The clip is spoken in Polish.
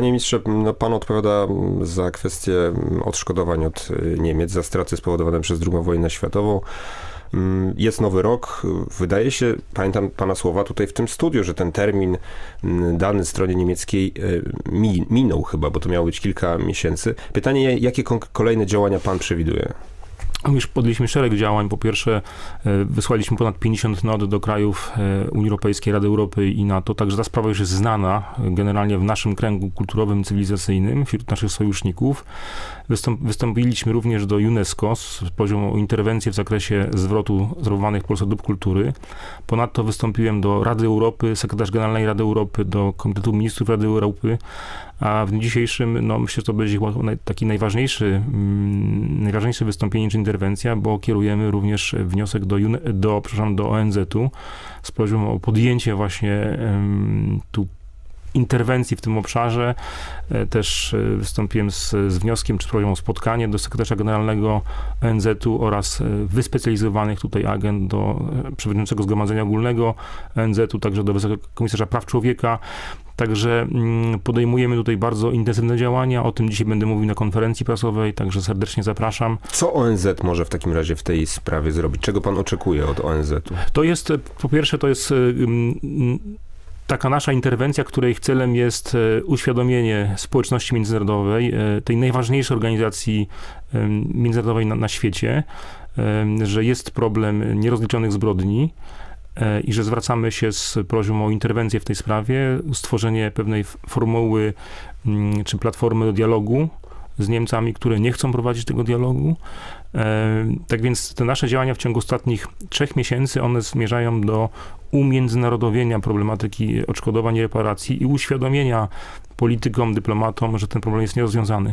Panie ministrze, no pan odpowiada za kwestię odszkodowań od y, Niemiec za straty spowodowane przez II wojnę światową. Mm, Jest nowy rok. Wydaje się, pamiętam pana słowa tutaj w tym studiu, że ten termin mm, dany stronie niemieckiej y, mi- minął chyba, bo to miało być kilka miesięcy. Pytanie, jakie kolejne działania pan przewiduje? Już podjęliśmy szereg działań. Po pierwsze, e, wysłaliśmy ponad 50 not do krajów e, Unii Europejskiej, Rady Europy i NATO, także ta sprawa już jest znana e, generalnie w naszym kręgu kulturowym, cywilizacyjnym, wśród naszych sojuszników. Wystąp, wystąpiliśmy również do UNESCO z prośbą o interwencję w zakresie zwrotu zrobiwanych Polsce dóbr kultury. Ponadto wystąpiłem do Rady Europy, sekretarz generalnej Rady Europy, do Komitetu Ministrów Rady Europy, a w dniu dzisiejszym, no myślę, że to będzie taki najważniejszy, mm, najważniejsze wystąpienie czy interwencja, bo kierujemy również wniosek do, do, do ONZ-u z prośbą o podjęcie właśnie tu interwencji w tym obszarze. E, Też e, wystąpiłem z, z wnioskiem czy prośbą o spotkanie do sekretarza generalnego ONZ-u oraz e, wyspecjalizowanych tutaj agent do przewodniczącego Zgromadzenia Ogólnego ONZ-u, także do Wysokiego Komisarza Praw Człowieka. Także mm, podejmujemy tutaj bardzo intensywne działania. O tym dzisiaj będę mówił na konferencji prasowej, także serdecznie zapraszam. Co ONZ może w takim razie w tej sprawie zrobić? Czego pan oczekuje od ONZ-u? To jest, po pierwsze, to jest mm, taka nasza interwencja, której celem jest e, uświadomienie społeczności międzynarodowej, e, tej najważniejszej organizacji międzynarodowej na, na świecie, że jest problem nierozliczonych zbrodni i że zwracamy się z prośbą o interwencję w tej sprawie, stworzenie pewnej formuły mm, czy platformy do dialogu z Niemcami, które nie chcą prowadzić tego dialogu. E, Tak więc te nasze działania w ciągu ostatnich trzech miesięcy, one zmierzają do umiędzynarodowienia problematyki odszkodowań i reparacji i uświadomienia politykom, dyplomatom, że ten problem jest nierozwiązany.